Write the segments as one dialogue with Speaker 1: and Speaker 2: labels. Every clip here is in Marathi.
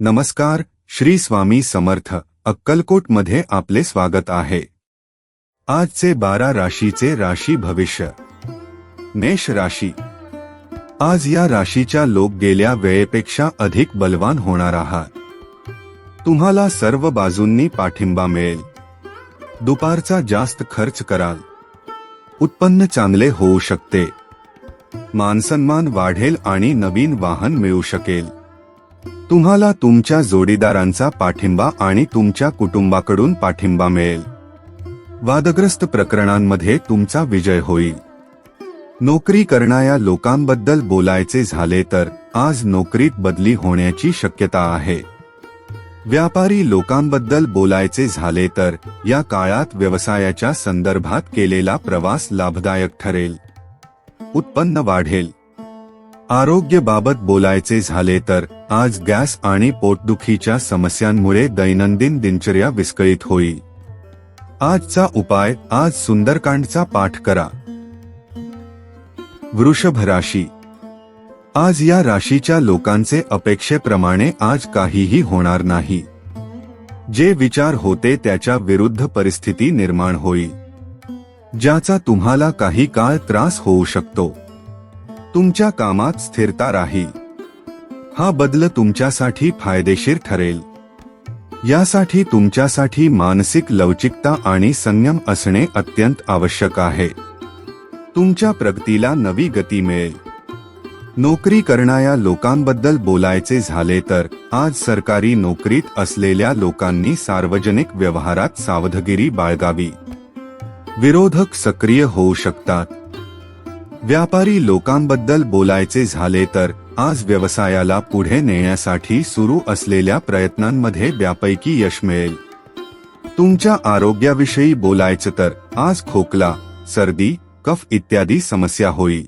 Speaker 1: नमस्कार श्री स्वामी समर्थ अक्कलकोटमध्ये आपले स्वागत आहे. आजचे बारा राशीचे राशी भविष्य. मेष राशी. आज या राशीच्या लोक गेल्या वेळेपेक्षा अधिक बलवान होणार आहात. तुम्हाला सर्व बाजूंनी पाठिंबा मिळेल. दुपारचा जास्त खर्च कराल. उत्पन्न चांगले होऊ शकते. मानसन्मान वाढेल आणि नवीन वाहन मिळू शकेल. तुम्हाला तुमच्या जोडीदारांचा पाठिंबा आणि तुमच्या कुटुंबाकडून पाठिंबा मिळेल. वादग्रस्त प्रकरणांमध्ये तुमचा विजय होईल. नोकरी करणाऱ्या लोकांबद्दल बोलायचे झाले तर आज नोकरीत बदली होण्याची शक्यता आहे. व्यापारी लोकांबद्दल बोलायचे झाले तर या काळात व्यवसायाच्या संदर्भात केलेला प्रवास लाभदायक ठरेल. उत्पन्न वाढेल. आरोग्याबाबत बोलायचे झाले तर आज गॅस आणि पोटदुखीच्या समस्यांमुळे दैनंदिन दिनचर्या विस्कळीत होईल. आजचा उपाय आज सुंदरकांडचा पाठ करा. वृषभ राशी. आज या राशीच्या लोकांचे अपेक्षेप्रमाणे आज काहीही होणार नाही. जे विचार होते त्याच्या विरुद्ध परिस्थिती निर्माण होईल. ज्याचा तुम्हाला काही काळ त्रास होऊ शकतो. तुमच्या कामात स्थिरता राहील हा बदल तुमच्यासाठी फायदेशीर ठरेल. यासाठी तुमच्यासाठी मानसिक लवचिकता आणि संयम असणे अत्यंत आवश्यक आहे. तुमच्या प्रगतीला नवी गती मिळेल. नोकरी करणाऱ्या लोकांबद्दल बोलायचे झाले तर आज सरकारी नोकरीत असलेल्या लोकांनी सार्वजनिक व्यवहारात सावधगिरी बाळगावी. विरोधक सक्रिय होऊ शकतात. व्यापारी लोकांबद्दल बोलायचे झाले तर आज व्यवसायाला पुढे नेण्यासाठी सुरू असलेल्या प्रयत्नांमध्ये व्यापैकी यश मिळेल. तुमच्या आरोग्याविषयी बोलायचं तर आज खोकला सर्दी कफ इत्यादी समस्या होईल.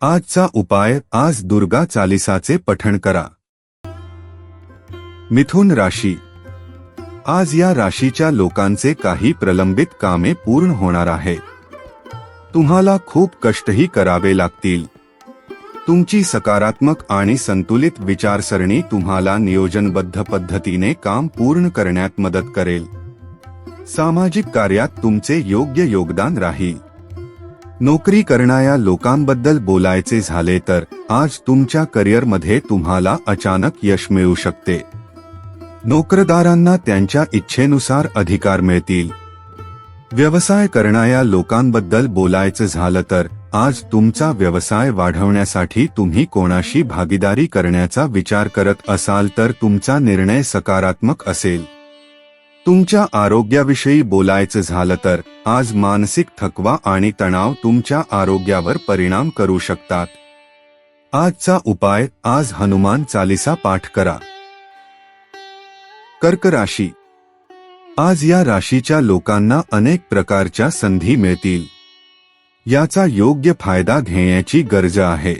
Speaker 1: आजचा उपाय आज दुर्गा चालिसाचे पठण करा. मिथुन राशी. आज या राशीच्या लोकांचे काही प्रलंबित कामे पूर्ण होणार आहे. तुम्हाला खूप कष्टही करावे लागतील. तुमची सकारात्मक आणि संतुलित विचारसरणी तुम्हाला नियोजनबद्ध पद्धतीने काम पूर्ण करण्यात मदत करेल. सामाजिक कार्यात तुमचे योग्य योगदान राहील. नोकरी करणाऱ्या लोकांबद्दल बोलायचे झाले तर आज तुमच्या करिअरमध्ये तुम्हाला अचानक यश मिळू शकते. नोकरदारांना त्यांच्या इच्छेनुसार अधिकार मिळतील. व्यवसाय करणाऱ्या लोकांबद्दल बोलायचं झालं तर आज तुमचा व्यवसाय वाढवण्यासाठी तुम्ही कोणाशी भागीदारी करण्याचा विचार करत असाल तर तुमचा निर्णय सकारात्मक असेल. तुमच्या आरोग्याविषयी बोलायचं झालं तर आज मानसिक थकवा आणि तणाव तुमच्या आरोग्यावर परिणाम करू शकतात. आजचा उपाय आज हनुमान चालिसा पाठ करा. कर्क राशी आज या राशीच्या लोकांना अनेक प्रकारच्या संधी मिळतील. याचा योग्य फायदा घेण्याची गरज आहे.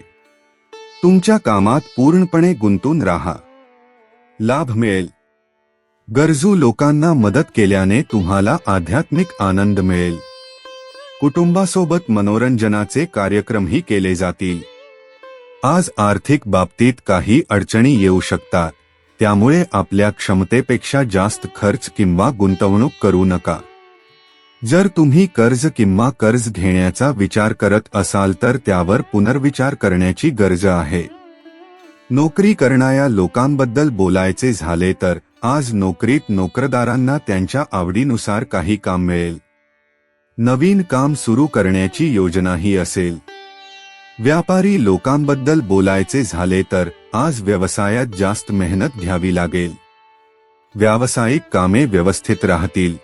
Speaker 1: तुमच्या कामात पूर्णपणे गुंतून राहा. लाभ मिळेल. गरजू लोकांना मदत केल्याने तुम्हाला आध्यात्मिक आनंद मिळेल. कुटुंबासोबत मनोरंजनाचे कार्यक्रमही केले जातील. आज आर्थिक बाबतीत काही अडचणी येऊ शकतात. त्यामुळे आपल्या क्षमतेपेक्षा जास्त खर्च किंवा गुंतवणूक करू नका. जर तुम्ही कर्ज किंवा कर्ज घेण्याचा विचार करत असाल तर त्यावर पुनर्विचार करण्याची गरज आहे. नोकरी करणाऱ्या लोकांबद्दल बोलायचे झाले तर आज नोकरीत नोकरदारांना त्यांच्या आवडीनुसार काही काम मिळेल. नवीन काम सुरू करण्याची योजनाही असेल. व्यापारी लोकांबद्दल बोलायचे झाले तर आज व्यवसायात जास्त मेहनत घ्यावी लागेल. व्यावसायिक कामे व्यवस्थित राहतील.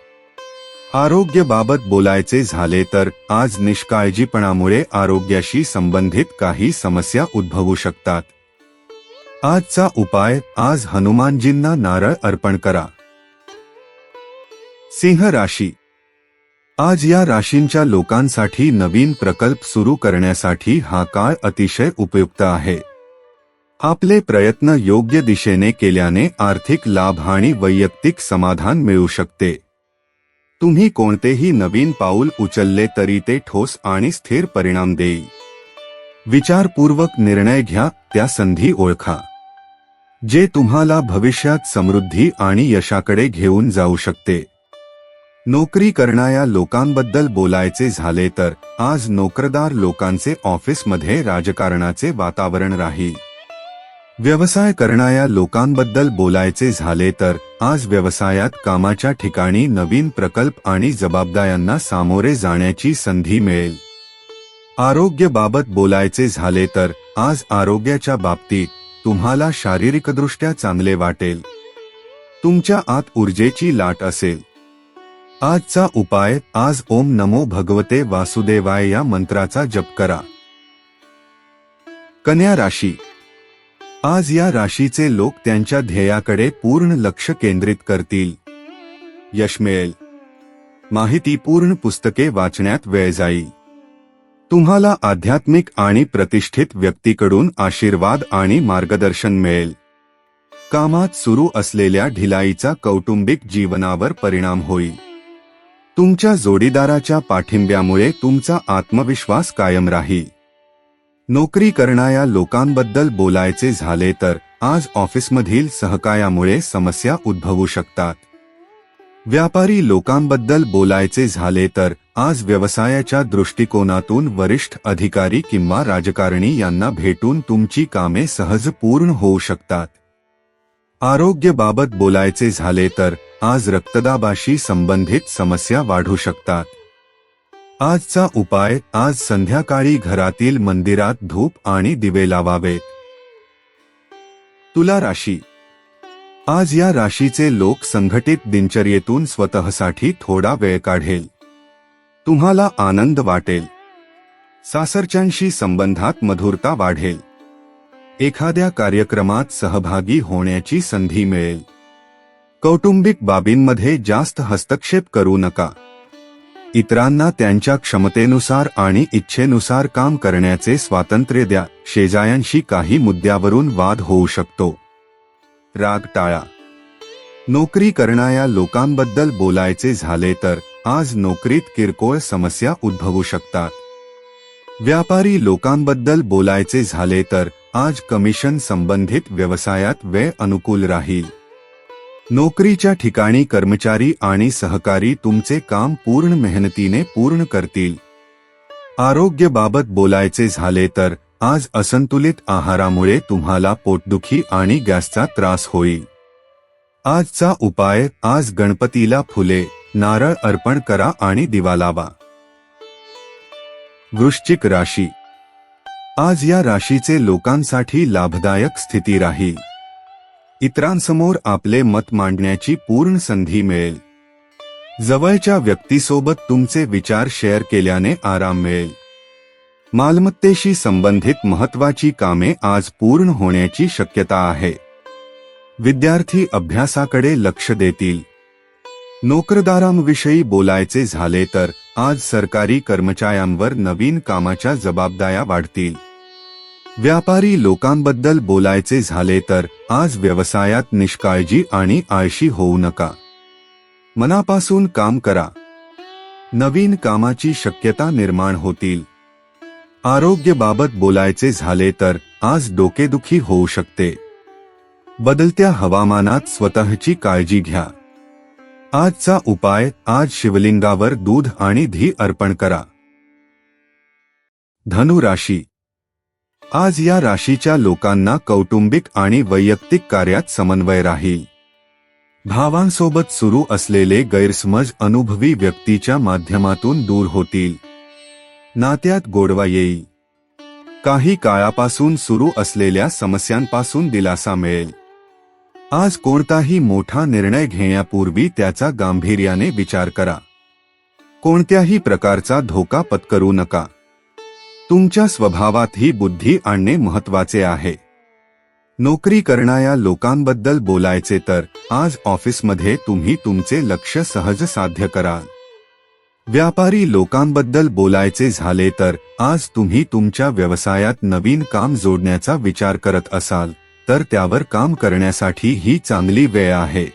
Speaker 1: आरोग्यबाबत बोलायचे झाले तर आज निष्काळजीपणामुळे आरोग्याशी संबंधित काही समस्या उद्भवू शकतात. आजचा उपाय आज हनुमानजींना नारळ अर्पण करा. सिंह राशी आज या राशींच्या लोकांसाठी नवीन प्रकल्प सुरू करण्यासाठी हा काळ अतिशय उपयुक्त आहे. आपले प्रयत्न योग्य दिशेने केल्याने आर्थिक लाभ आणि वैयक्तिक समाधान मिळू शकते. तुम्ही कोणतेही नवीन पाऊल उचलले तरी ते ठोस आणि स्थिर परिणाम देईल. विचारपूर्वक निर्णय घ्या त्या संधी ओळखा. जे तुम्हाला भविष्यात समृद्धी आणि यशाकडे घेऊन जाऊ शकते. नोकरी करणाऱ्या लोकांबद्दल बोलायचे झाले तर आज नोकरदार लोकांचे ऑफिसमध्ये राजकारणाचे वातावरण राहील. व्यवसाय करणाऱ्या लोकांबद्दल बोलायचे झाले तर आज व्यवसायात कामाच्या ठिकाणी नवीन प्रकल्प आणि जबाबदाऱ्यांना सामोरे जाण्याची संधी मिळेल. आरोग्यबाबत बोलायचे झाले तर आज आरोग्याच्या बाबतीत तुम्हाला शारीरिकदृष्ट्या चांगले वाटेल. तुमच्या आत ऊर्जेची लाट असेल. आजचा उपाय आज ओम नमो भगवते वासुदेवाय या मंत्राचा जप करा. कन्या राशी. आज या राशीचे लोक त्यांच्या ध्येयाकडे पूर्ण लक्ष केंद्रित करतील. यश मिळेल. माहितीपूर्ण पुस्तके वाचण्यात वेळ जाईल. तुम्हाला आध्यात्मिक आणि प्रतिष्ठित व्यक्तीकडून आशीर्वाद आणि मार्गदर्शन मिळेल. कामात सुरू असलेल्या ढिलाईचा कौटुंबिक जीवनावर परिणाम होईल. तुमच्या जोडीदाराच्या पाठिंब्यामुळे तुमचा आत्मविश्वास कायम राहील. नोकरी करणाऱ्या लोकांबद्दल बोलायचे झाले तर आज ऑफिसमधील सहकायामुळे समस्या उद्भवू शकतात. व्यापारी लोकांबद्दल बोलायचे झाले तर आज व्यवसायाच्या दृष्टिकोनातून वरिष्ठ अधिकारी किंवा राजकारणी यांना भेटून तुमची कामे सहज पूर्ण होऊ शकतात. आरोग्याबाबत बोलायचे झाले तर आज रक्तदाबाशी संबंधित समस्या वाढू शकतात. आजचा उपाय आज संध्याकाळी घरातील मंदिरात धूप आणि दिवे लावावेत. तुला राशी. आज या राशीचे लोक संघटित दिनचर्येतून स्वतःसाठी थोडा वेळ काढेल. तुम्हाला आनंद वाटेल. सासरच्यांशी संबंधात मधुरता वाढेल. एखाद्या कार्यक्रमात सहभागी होण्याची संधी मिळेल. कौटुंबिक बाबींमध्ये जास्त हस्तक्षेप करू नका. इतरांना त्यांच्या क्षमतेनुसार आणि इच्छेनुसार काम करण्याचे स्वातंत्र्य द्या. शेजायांशी काही मुद्द्यावरून वाद होऊ शकतो. राग टाळा. नोकरी करणाऱ्या लोकांबद्दल बोलायचे झाले तर आज नोकरीत किरकोळ समस्या उद्भवू शकतात. व्यापारी लोकांबद्दल बोलायचे झाले तर आज कमिशन संबंधित व्यवसायात वेळ अनुकूल राहील. नोकरीच्या ठिकाणी कर्मचारी आणि सहकारी तुमचे काम पूर्ण मेहनतीने पूर्ण करतील. आरोग्यबाबत बोलायचे झाले तर आज असंतुलित आहारामुळे तुम्हाला पोटदुखी आणि गॅसचा त्रास होईल. आजचा उपाय आज गणपतीला फुले नारळ अर्पण करा आणि दिवा लावा. वृश्चिक राशी. आज या राशीचे लोकांसाठी लाभदायक स्थिती राहील. इतरांसमोर आपले मत मांडण्याची पूर्ण संधी मिळेल. जवळच्या व्यक्तीसोबत तुमचे विचार शेअर केल्याने आराम मिळेल. मालमत्तेशी संबंधित महत्वाची कामे आज पूर्ण होण्याची शक्यता आहे. विद्यार्थी अभ्यासाकडे लक्ष देतील. नोकरदारांविषयी बोलायचे झाले तर आज सरकारी कर्मचाऱ्यांवर नवीन कामाच्या जबाबदाऱ्या वाढतील. व्यापारी लोकांबद्दल बोलायचे झाले तर आज व्यवसायात निष्काळजी आणि आळशी होऊ नका. मनापासून काम करा. नवीन कामाची शक्यता निर्माण होतील. आरोग्यबाबत बोलायचे झाले तर आज डोकेदुखी होऊ शकते. बदलत्या हवामानात स्वतःची काळजी घ्या. आजचा उपाय आज शिवलिंगावर दूध आणि धी अर्पण करा. धनु राशी आज या राशीच्या लोकांना कौटुंबिक आणि वैयक्तिक कार्यात समन्वय राहील. भावांसोबत सुरू असलेले गैरसमज अनुभवी व्यक्तीच्या माध्यमातून दूर होतील. नात्यात गोडवा येईल. काही काळापासून सुरू असलेल्या समस्यांपासून दिलासा मिळेल. आज कोणताही मोठा निर्णय घेण्यापूर्वी त्याचा गांभीर्याने विचार करा. कोणत्याही प्रकारचा धोका पत्करू नका. तुमच्या स्वभावात ही बुद्धी आणणे महत्त्वाचे आहे. नोकरी करणाऱ्या लोकांबद्दल बोलायचे तर आज ऑफिसमध्ये तुम्ही तुमचे लक्ष सहज साध्य कराल व्यापारी लोकांबद्दल बोलायचे झाले तर आज तुम्ही तुमच्या व्यवसायात नवीन काम जोडण्याचा विचार करत असाल तर त्यावर काम करण्यासाठी ही चांगली वेळ आहे.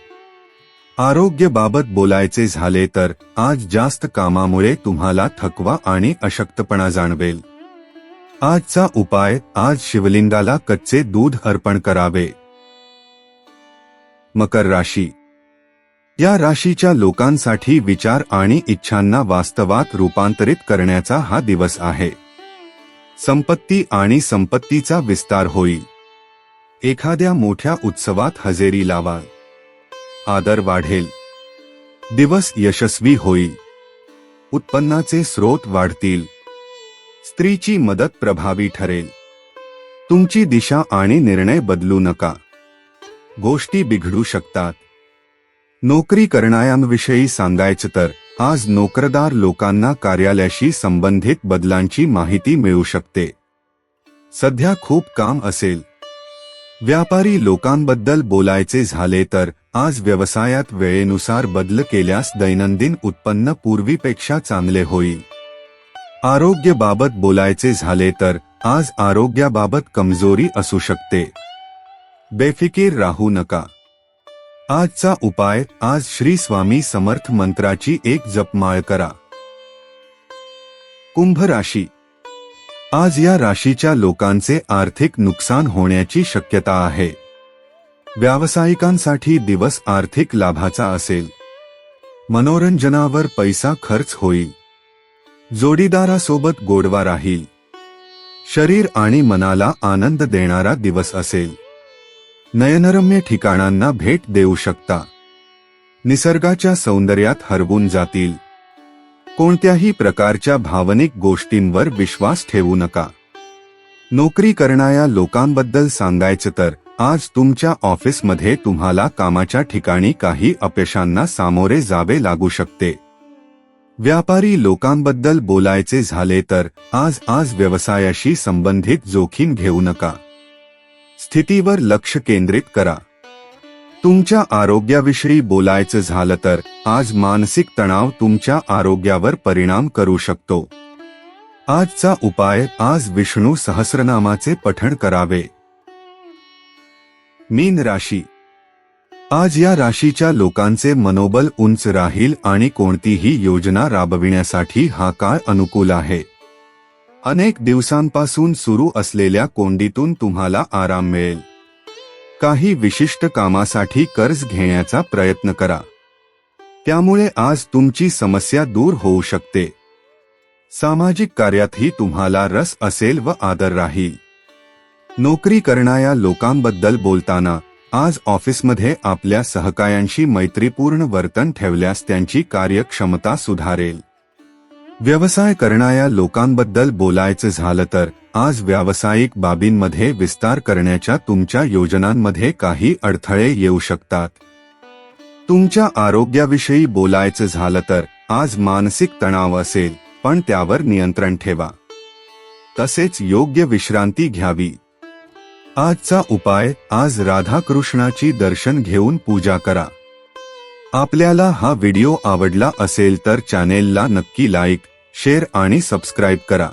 Speaker 1: आरोग्यबाबत बोलायचे झाले तर आज जास्त कामामुळे तुम्हाला थकवा आणि अशक्तपणा जाणवेल. आजचा उपाय आज शिवलिंगाला कच्चे दूध अर्पण करावे. मकर राशी. या राशीच्या लोकांसाठी विचार आणि इच्छांना वास्तवात रूपांतरित करण्याचा हा दिवस आहे. संपत्ती आणि संपत्तीचा विस्तार होईल. एखाद्या मोठ्या उत्सवात हजेरी लावा. आदर वाढेल. दिवस यशस्वी होईल. उत्पन्नाचे स्रोत वाढतील. स्त्रीची मदत प्रभावी ठरेल. तुमची दिशा आणि निर्णय बदलू नका. गोष्टी बिघडू शकतात. नोकरी करणाऱ्यांविषयी सांगायचं तर आज नोकरदार लोकांना कार्यालयाशी संबंधित बदलांची माहिती मिळू शकते. सध्या खूप काम असेल. व्यापारी लोकांबद्दल बोलायचे झाले तर आज व्यवसायात वेळेनुसार बदल केल्यास दैनंदिन उत्पन्न पूर्वीपेक्षा चांगले होईल. आरोग्याबाबत बोलायचे झाले तर आज आरोग्याबाबत कमजोरी असू शकते. बेफिकीर राहू नका. आजचा उपाय आज श्री स्वामी समर्थ मंत्राची एक जपमाळ करा. कुंभ राशी. आज या राशीच्या लोकांचे आर्थिक नुकसान होण्याची शक्यता आहे. व्यावसायिकांसाठी दिवस आर्थिक लाभाचा असेल. मनोरंजनावर पैसा खर्च होईल. जोडीदारासोबत गोडवा राहील. शरीर आणि मनाला आनंद देणारा दिवस असेल. नयनरम्य ठिकाणांना भेट देऊ शकता. निसर्गाच्या सौंदर्यात हरवून जातील. कोणत्याही प्रकारच्या भावनिक गोष्टींवर विश्वास ठेवू नका. नोकरी करणाऱ्या लोकांबद्दल सांगायचं तर आज तुमच्या ऑफिसमध्ये तुम्हाला कामाच्या ठिकाणी काही अपयशांना सामोरे जावे लागू शकते. व्यापारी लोकांबद्दल बोलायचे झाले तर आज आज व्यवसायाशी संबंधित जोखीम घेऊ नका. स्थितीवर लक्ष केंद्रित करा. तुमच्या आरोग्याविषयी बोलायचं झालं तर आज मानसिक तणाव तुमच्या आरोग्यावर परिणाम करू शकतो. आजचा उपाय आज विष्णू सहस्रनामाचे पठण करावे. मीन राशी आज या राशीच्या लोकांचे मनोबल उंच राहील आणि कोणतीही योजना राबविण्यासाठी हा काळ अनुकूल आहे. अनेक दिवसांपासून सुरू असलेल्या कोंडीतून तुम्हाला आराम मिळेल. काही विशिष्ट कामासाठी कर्ज घेण्याचा प्रयत्न करा. त्यामुळे आज तुमची समस्या दूर होऊ शकते. सामाजिक कार्यातही तुम्हाला रस असेल व आदर राहील. नोकरी करणाऱ्या लोकांबद्दल बोलताना आज ऑफिसमध्ये आपल्या सहकायांशी मैत्रीपूर्ण वर्तन ठेवल्यास त्यांची कार्यक्षमता सुधारेल. व्यवसाय करणाऱ्या लोकांबद्दल बोलायचं झालं तर आज व्यावसायिक बाबींमध्ये विस्तार करण्याच्या तुमच्या योजनांमध्ये काही अडथळे येऊ शकतात. तुमच्या आरोग्याविषयी बोलायचं झालं तर आज मानसिक तणाव असेल पण त्यावर नियंत्रण ठेवा. तसेच योग्य विश्रांती घ्यावी. आजचा उपाय आज राधाकृष्णाची दर्शन घेऊन पूजा करा. आपल्याला हा व्हिडिओ आवडला असेल तर चॅनेलला नक्की लाईक शेअर आणि सबस्क्राईब करा.